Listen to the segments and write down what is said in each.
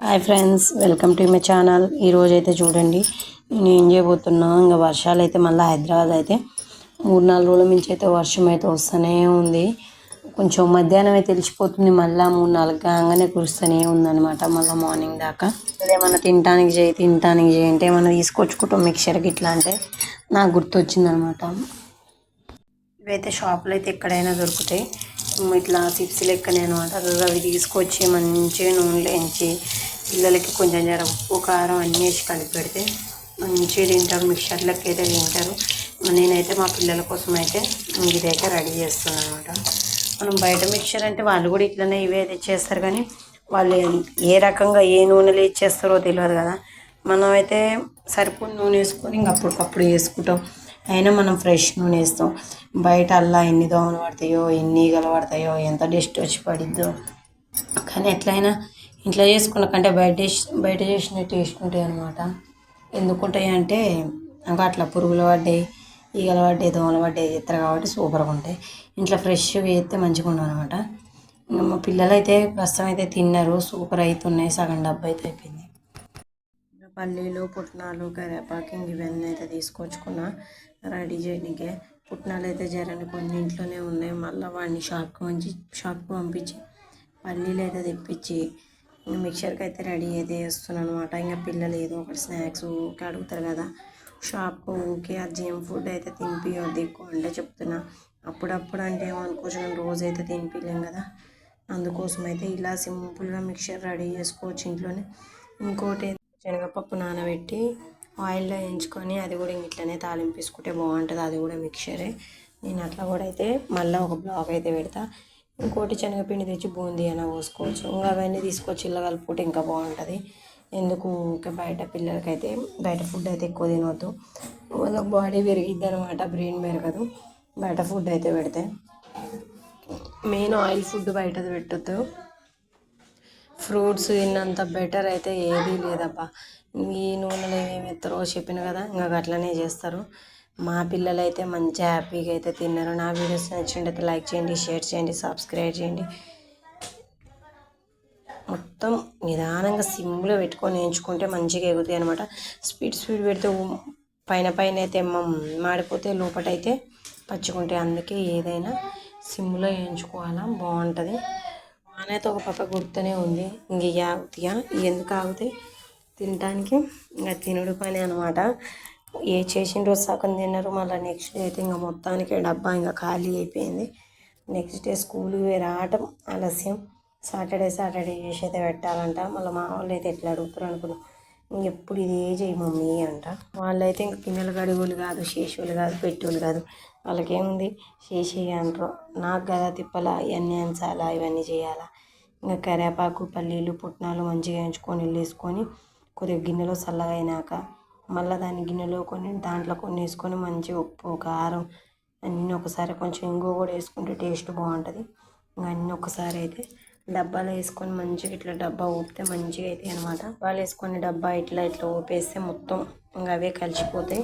Hi friends welcome to my channel ఈరోజు అయితే చూడండి నేను ఏం చేయబోతున్నా ఇంకా వర్షాలు అయితే మళ్ళీ హైదరాబాద్ అయితే మూడు నాలుగు రోజుల నుంచి అయితే వర్షం అయితే వస్తూనే ఉంది. కొంచెం మధ్యాహ్నం అయితే తెలిసిపోతుంది మళ్ళీ మూడు నాలుగు కాగానే కురుస్తూనే ఉందన్నమాట మళ్ళీ మార్నింగ్ దాకా. ఏమన్నా తినటానికి చేయి తినటానికి చేయి అంటే ఏమన్నా తీసుకొచ్చుకుంటాం మిక్చర్కి ఇట్లా అంటే నాకు గుర్తొచ్చిందనమాట ఇవైతే షాపులు అయితే ఎక్కడైనా దొరుకుతాయి. ఇట్లా చిప్స్ లెక్కనే అనమాట అవి తీసుకొచ్చి మంచిగా నూనెలో ఎంచి పిల్లలకి కొంచెం జర ఉప్పు కారం అన్నీ వేసి కలిపి పెడితే మంచిగా తింటారు. మిక్చర్ అయితే తింటారు. నేనైతే మా పిల్లల కోసం అయితే ఇదైతే రెడీ చేస్తున్నాను అనమాట మనం బయట మిక్చర్ అంటే వాళ్ళు కూడా ఇట్లనే ఇవే చేస్తారు కానీ వాళ్ళు ఏ రకంగా ఏ నూనెలు ఇచ్చేస్తారో తెలియదు కదా. మనం అయితే సరిపడి నూనె వేసుకొని ఇంక అప్పటికప్పుడు వేసుకుంటాం. అయినా మనం ఫ్రెష్ నూనె వేస్తాం. బయట అల్లా ఎన్ని దోమలు పడతాయో ఎన్ని ఈగలు పడతాయో ఎంత డస్ట్ వచ్చి పడిద్దో. కానీ ఎట్లయినా ఇంట్లో చేసుకున్న కంటే బయట బయట చేసిన టేస్ట్ ఉంటాయి అనమాట ఎందుకుంటాయి అంటే ఇంకా అట్లా పురుగులు పడ్డాయి ఈగలు పడ్డాయి దోమలు పడ్డాయి చేస్తారు కాబట్టి సూపర్గా ఉంటాయి. ఇంట్లో ఫ్రెష్గా వేస్తే మంచిగా ఉండవు అనమాట మా పిల్లలు అయితే ప్రస్తుతం అయితే తిన్నారు సూపర్ అవుతున్నాయి సగం డబ్బు అయితే అయిపోయింది. పల్లీలు పుట్నాలు కరివేపాకు ఇవన్నీ అయితే తీసుకొచ్చుకున్నా రెడీ చేయడానికి పుట్నాలు అయితే జరని కొన్ని ఇంట్లోనే ఉన్నాయి. మళ్ళీ వాడిని షాప్కి పంచి షాప్కి పంపించి పల్లీలు అయితే తెప్పించి మిక్చర్కి అయితే రెడీ అయితే చేస్తున్నాను అనమాట ఇంకా పిల్లలు ఏదో ఒకటి స్నాక్స్ ఊకే అడుగుతారు కదా షాప్ ఊకే ఆ జిమ్ ఫుడ్ అయితే తినిపియొద్దు ఎక్కువ అంటే చెప్తున్నా. అప్పుడప్పుడు అంటే ఏమనుకోవచ్చు రోజు అయితే తినిపించలేం కదా. అందుకోసం అయితే ఇలా సింపుల్గా మిక్చర్ రెడీ చేసుకోవచ్చు ఇంట్లోనే. ఇంకోటి శనగపప్పు నానబెట్టి ఆయిల్లో వేయించుకొని అది కూడా ఇట్లనే తాలింపేసుకుంటే బాగుంటుంది. అది కూడా మిక్చరే. నేను అట్లా కూడా అయితే మళ్ళీ ఒక బ్లాక్ అయితే పెడతా. ఇంకోటి శనగపిండి తెచ్చి బూందీ అయినా పోసుకోవచ్చు. ఇంకా అవన్నీ తీసుకొచ్చి ఇలా కలుపుకుంటే ఇంకా బాగుంటుంది. ఎందుకు ఇంకా బయట పిల్లలకైతే బయట ఫుడ్ అయితే ఎక్కువ తినవద్దు వాళ్ళకి బాడీ పెరిగిద్ది అనమాట బ్రెయిన్ పెరగదు. బయట ఫుడ్ అయితే పెడితే. మెయిన్ ఆయిల్ ఫుడ్ బయటది పెట్టద్దు. ఫ్రూట్స్ తిన్నంత బెటర్ అయితే ఏదీ లేదబ్బా. ఈ నూనెలు ఏమేమి ఎత్తారో చెప్పిన కదా ఇంకా అట్లనే చేస్తారు. మా పిల్లలు అయితే మంచి హ్యాపీగా అయితే తిన్నారు. నా వీడియోస్ నచ్చిండైతే లైక్ చేయండి షేర్ చేయండి సబ్స్క్రైబ్ చేయండి. మొత్తం నిదానంగా సిమ్లో పెట్టుకొని వేయించుకుంటే మంచిగా ఎగుతాయి అనమాట స్పీడ్ స్పీడ్ పెడితే పైన పైన అయితే మాడిపోతే లోపటైతే పచ్చుకుంటాయి. అందుకే ఏదైనా సిమ్లో వేయించుకోవాలా బాగుంటుంది. నానైతే ఒక పక్క గుర్తునే ఉంది. ఇంక ఆగుతాయా ఎందుకు ఆగుతాయి తినడానికి ఇంకా తినుడు పని అనమాట ఏ చేసిన రోజు సగం తిన్నారు మళ్ళీ నెక్స్ట్ డే అయితే ఇంకా మొత్తానికి డబ్బా ఇంకా ఖాళీ అయిపోయింది. నెక్స్ట్ డే స్కూల్కి రావటం ఆలస్యం. సాటర్డే సాటర్డే చేసి అయితే పెట్టాలంట. మళ్ళీ మా వాళ్ళు అయితే ఎట్లా అడుగుతారు అనుకున్నాం. ఇంకెప్పుడు ఇదే చేయి మమ్మీ అంట. వాళ్ళైతే ఇంక పిల్లలు గడుగులు కాదు శేషువులు కాదు పెట్టువులు కాదు. వాళ్ళకేముంది? చేసి అంటారు. నాకు కదా తిప్పలా ఇవన్నీ అంచాలా ఇవన్నీ చేయాలా? ఇంకా కరివేపాకు పల్లీలు పుట్నాలు మంచిగా వేయించుకొని వేసుకొని కొద్దిగా గిన్నెలో చల్లగా అయినాక మళ్ళీ దాన్ని గిన్నెలో కొన్ని దాంట్లో కొన్ని వేసుకొని మంచిగా ఉప్పు కారం అన్నీ ఒకసారి కొంచెం ఇంగువ కూడా వేసుకుంటే టేస్ట్ బాగుంటుంది. ఇంకా అన్నీ ఒకసారి అయితే డబ్బాలో వేసుకొని మంచిగా ఇట్లా డబ్బా ఊపితే మంచిగా అవుతాయి అనమాట వాళ్ళు వేసుకొని డబ్బా ఇట్లా ఇట్లా ఊపేస్తే మొత్తం ఇంకా అవే కలిసిపోతాయి.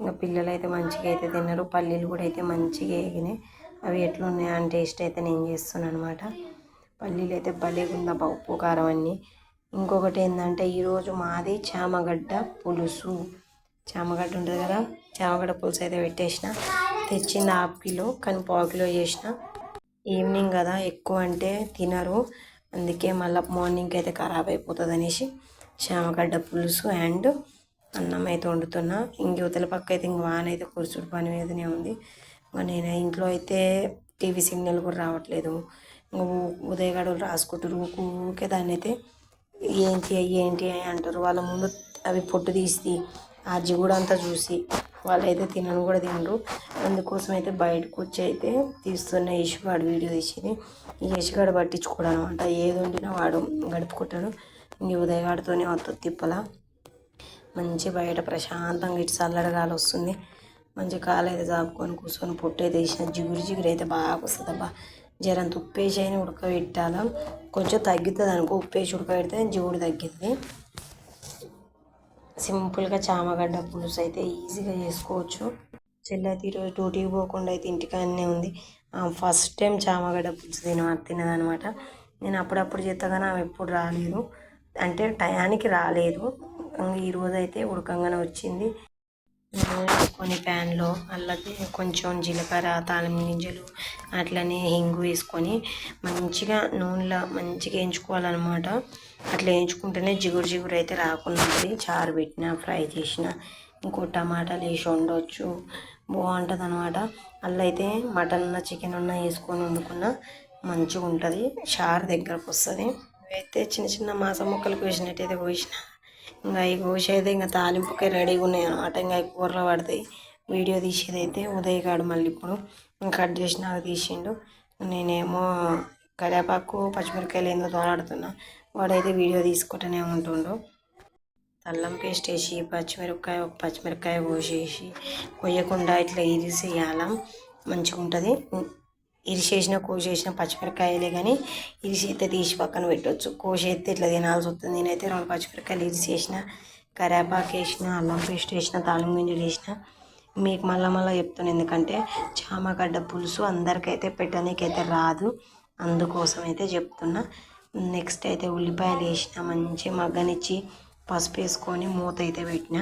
ఇంకా పిల్లలు అయితే మంచిగా అయితే తిన్నారు పల్లీలు కూడా అయితే మంచిగా వేగినాయి. అవి ఎట్లున్నాయి అని టేస్ట్ అయితే నేను చేస్తున్నాను అనమాట పల్లీలు అయితే భలేగా ఉందబ్బా ఉప్పు కారం అన్నీ. ఇంకొకటి ఏంటంటే ఈరోజు మాది చామగడ్డ పులుసు. చామగడ్డ ఉంటుంది కదా చామగడ్డ పులుసు అయితే పెట్టేసిన. తెచ్చింది హాఫ్ కిలో కానీ పావు కిలో చేసిన. ఈవినింగ్ కదా ఎక్కువ అంటే తినరు. అందుకే మళ్ళీ మార్నింగ్ అయితే ఖరాబ్ అయిపోతుంది అనేసి చామగడ్డ పులుసు అండ్ అన్నం అయితే వండుతున్నా. ఇంక పక్క అయితే ఇంక వాన అయితే కురుచుడు పని మీదనే ఉంది. ఇంకా నేను ఇంట్లో అయితే టీవీ సిగ్నల్ కూడా రావట్లేదు. ఇంకా రాసుకుంటారు. ఊకే దాన్ని అయితే ఏంటి ఏంటి అని అంటారు. వాళ్ళ ముందు అవి పొట్టు తీసి ఆ జిగుడు అంతా చూసి వాళ్ళైతే తినను కూడా తినరు. అందుకోసం అయితే బయటకు వచ్చి అయితే తీస్తున్న యశుగాడు వీడియో తీసింది. ఈ యశుగాడు పట్టించుకోడు అనమాట ఏది వండినా వాడు గడుపుకుంటాడు. ఇంక ఉదయగాడితోనే వస్తుంది తిప్పల. మంచి బయట ప్రశాంతంగా ఇటు చల్లడగాలి వస్తుంది. మంచి కాలు అయితే చాపుకొని కూర్చొని పొట్టు అయితే వేసిన జిగురు జిగురు అయితే బాగా వస్తుంది అబ్బా జరంత ఉప్పేసి అయినా ఉడకబెట్టాల? కొంచెం తగ్గుతుంది అనుకో ఉప్పేసి ఉడకబెడితే జిగుడు తగ్గుతుంది సింపుల్గా చామగడ్డ పులుసు అయితే ఈజీగా చేసుకోవచ్చు. చెల్లైతే ఈరోజు డ్యూటీకి పోకుండా అయితే ఇంటికాడనే ఉంది. ఫస్ట్ టైం చామగడ్డ పులుసు తిన తినదనమాట నేను అప్పుడప్పుడు చేస్తా కానీ ఆమె ఎప్పుడు రాలేదు. అంటే టయానికి రాలేదు. ఈరోజు అయితే ఉడకంగానే వచ్చింది. కొన్ని ప్యాన్లో అలాగే కొంచెం జీలకర్ర తాళం గింజలు అట్లనే హింగు వేసుకొని మంచిగా నూనెలో మంచిగా వేయించుకోవాలన్నమాట. అట్లా వేయించుకుంటేనే జిగురు జిగురు అయితే రాకుండా ఉంటుంది. చారు పెట్టిన ఫ్రై చేసిన ఇంకో టమాటాలు వేసి వండవచ్చు బాగుంటుంది అనమాట అల్ల అయితే మటన్ ఉన్న చికెన్ ఉన్న వేసుకొని వండుకున్న మంచిగా ఉంటుంది చారు దగ్గరకు వస్తుంది. అయితే చిన్న చిన్న మాంసం ముక్కలు కోసినట్టయితే కోసిన ఇంకా ఈ అయితే ఇంకా తాలింపుకి రెడీగా ఉన్నాయి అనమాట ఇంకా కూరలో పడతాయి వీడియో తీసేది అయితే ఉదయగాడు మళ్ళీ ఇప్పుడు ఇంకా కట్ చేసినాక తీసిండు. నేనేమో కరివేపాకు పచ్చిమిరకాయలు ఏందో తోలాడుతున్నా. వాడైతే వీడియో తీసుకుంటూనే ఉంటుండు. అల్లం పేస్ట్ వేసి పచ్చిమిరపకాయ పచ్చిమిరపకాయ కోసేసి కొయ్యకుండా ఇట్లా ఇరిసేయాల. మంచిగా ఉంటుంది ఇరిసేసిన కోసేసిన పచ్చిమిరపకాయలే కానీ ఇరిసి అయితే తీసి పక్కన పెట్టవచ్చు కోసేస్తే ఇట్లా తినాల్సి వస్తుంది. నేనైతే రెండు పచ్చిమిరపకాయలు ఇరిసేసిన కరేపాకు వేసిన అల్లం పేస్ట్ వేసిన తాళం గింజలు వేసిన. మీకు మళ్ళీ మళ్ళీ చెప్తాను ఎందుకంటే చామగడ్డ పులుసు అందరికైతే పెట్టడానికైతే రాదు. అందుకోసం అయితే చెప్తున్నా. నెక్స్ట్ అయితే ఉల్లిపాయలు వేసిన మంచి మగ్గనిచ్చి పసుపు వేసుకొని మూత అయితే పెట్టిన.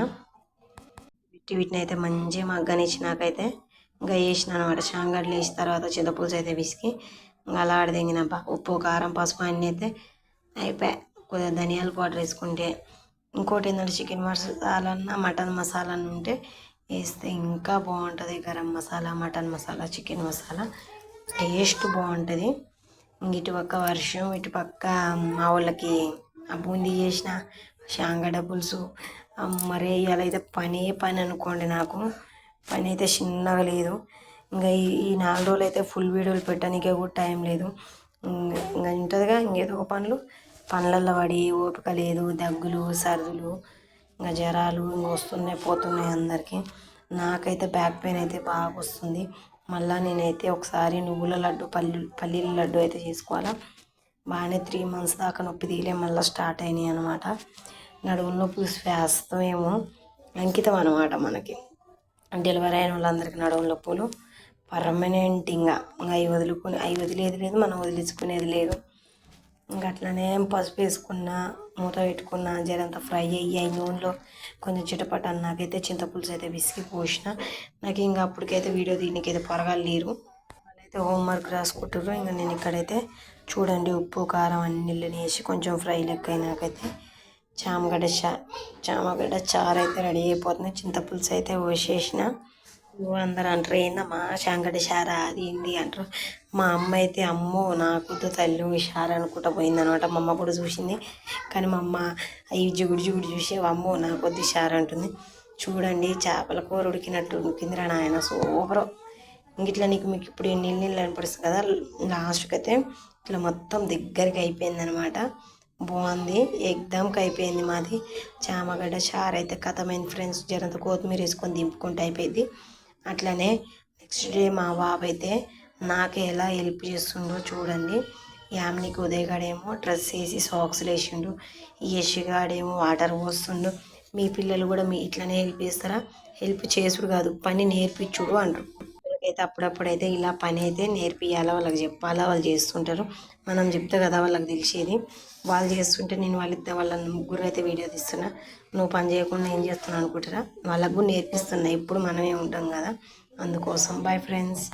పెట్టి వీటిని అయితే మంచిగా మగ్గనిచ్చినాకైతే ఇంకా వేసిన అనమాట షాంగడ్లు వేసిన తర్వాత చింతపులుసు అయితే విసికి ఇంకా అలా ఆడదెంగిన ఉప్పు కారం పసుపు అన్నీ అయితే అయిపోయి. కొద్దిగా ధనియాల పౌడర్ వేసుకుంటే ఇంకోటి ఏంటంటే చికెన్ మసాలా మటన్ మసాలా అన్న ఉంటే వేస్తే ఇంకా బాగుంటుంది. Garam masala mutton masala chicken masala. Taste బాగుంటుంది. ఇటుపక్క వర్షం ఇటుపక్క మా వాళ్ళకి ఆ బూందీ చేసిన షాంగడ పులుసు. మరే ఇవాళ అయితే పనే పని అనుకోండి నాకు. పని అయితే చిన్నగా లేదు. ఇంకా ఈ ఈ నాలుగు రోజులు అయితే ఫుల్ వీడియోలు పెట్టడానికే కూడా టైం లేదు. ఇంకా ఉంటుందిగా ఇంకేదో ఒక పనులు. పనులలో పడి ఓపిక లేదు దగ్గులు సర్దులు ఇంకా జ్వరాలు ఇంకా వస్తున్నాయి పోతున్నాయి అందరికీ. నాకైతే బ్యాక్ పెయిన్ అయితే బాగా వస్తుంది. మళ్ళీ నేనైతే ఒకసారి నువ్వుల లడ్డు పల్లి పల్లీల లడ్డు అయితే చేసుకోవాలా. బాగానే త్రీ మంత్స్ దాకా నొప్పి తీలే మళ్ళీ స్టార్ట్ అయినాయి అనమాట నడుము నొప్పి శ్వాసతో ఏమో అంకితం అనమాట మనకి. డెలివరీ అయిన వాళ్ళందరికీ నడుము నొప్పులు. పర్మనెంట్ ఇంకా అవి వదులుకుని అవి వదిలేది లేదు మనం వదిలించుకునేది లేదు. ఇంకా అట్లనే పసుపు వేసుకున్న మూత పెట్టుకున్న జరంతా ఫ్రై అయ్యి అయి నూనెలో కొంచెం చిటపట నాకైతే చింతపులుసు అయితే విసిగి పోసిన. నాకు ఇంకా అప్పటికైతే వీడియో దీనికైతే పొరగాలు లేరు. వాళ్ళైతే హోంవర్క్ రాసుకుంటారు ఇంకా నేను ఇక్కడైతే చూడండి ఉప్పు కారం అన్ని నీళ్ళని వేసి కొంచెం ఫ్రై లెక్క అయినాకైతే చామగడ్డ చా చామగడ్డ చారు అయితే రెడీ అయిపోతుంది. చింతపులుసు అయితే పోసేసిన. ఓ అందరు అంటారు ఏందమ్మా చామగడ్డ చారా? అది ఏంది? అంటారు. మా అమ్మ అయితే అమ్మో నాకు తల్లి చారు అనుకుంటా పోయిందనమాట. మా అమ్మ కూడా చూసింది. కానీ మా అమ్మ అవి జిగుడు జిగుడు చూసి అమ్మో నా కొద్ది షార్ అంటుంది. చూడండి చేపల కూర ఉడికినట్టు ఉడికిందిరా నాయన సూపర్. ఇట్లా నీకు మీకు ఇప్పుడు నీళ్ళు నీళ్ళు అనిపిస్తుంది కదా లాస్ట్కి అయితే ఇట్లా మొత్తం దగ్గరికి అయిపోయింది అనమాట బాగుంది ఎగ్దాంకి అయిపోయింది మాది. చామగడ్డ చారు అయితే కథమైన ఫ్రెండ్స్ జరంత కొత్తిమీర వేసుకొని దింపుకుంటే అయిపోయింది. అట్లనే నెక్స్ట్ డే మా బాబు అయితే నాకు ఎలా హెల్ప్ చేస్తుండో చూడండి. యామ్నికి ఉదయగాడేమో డ్రెస్ వేసి సాక్స్లు వేసిండు ఈ యశిగాడేమో వాటర్ పోస్తుండు. మీ పిల్లలు కూడా మీ ఇట్లనే హెల్ప్ చేస్తారా? హెల్ప్ చేసుడు కాదు పని నేర్పించుడు అంటారు అయితే అప్పుడప్పుడైతే ఇలా పని అయితే నేర్పియాలా వాళ్ళకి చెప్పాలా వాళ్ళు చేస్తుంటారు. మనం చెప్తే కదా వాళ్ళకి తెలిసేది. వాళ్ళు చేస్తుంటే నేను వాళ్ళిద్దరు వాళ్ళ ముగ్గురు అయితే వీడియో తీస్తున్నా. నువ్వు పని చేయకుండా ఏం చేస్తున్నావు అనుకుంటారా? వాళ్ళకు కూడా నేర్పిస్తున్నా. ఎప్పుడు మనమే ఉంటాం కదా. అందుకోసం. Bye friends